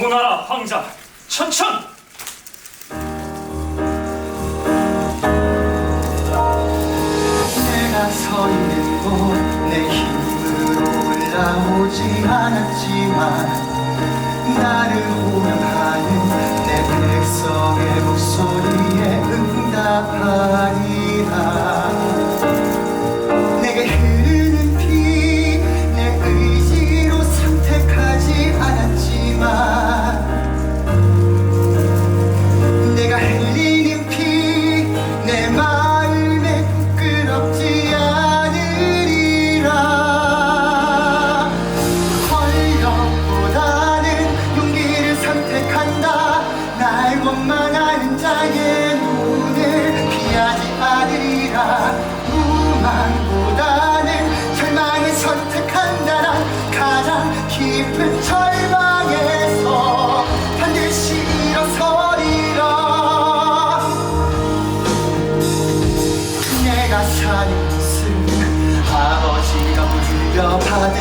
도나라 황자 천천! 환자의 눈을 피하지 않으리라. 무만보다는 절망을 선택한다란 가장 깊은 절망에서 반드시 일어서리라. 내가 사는 승 아버지가 물려받은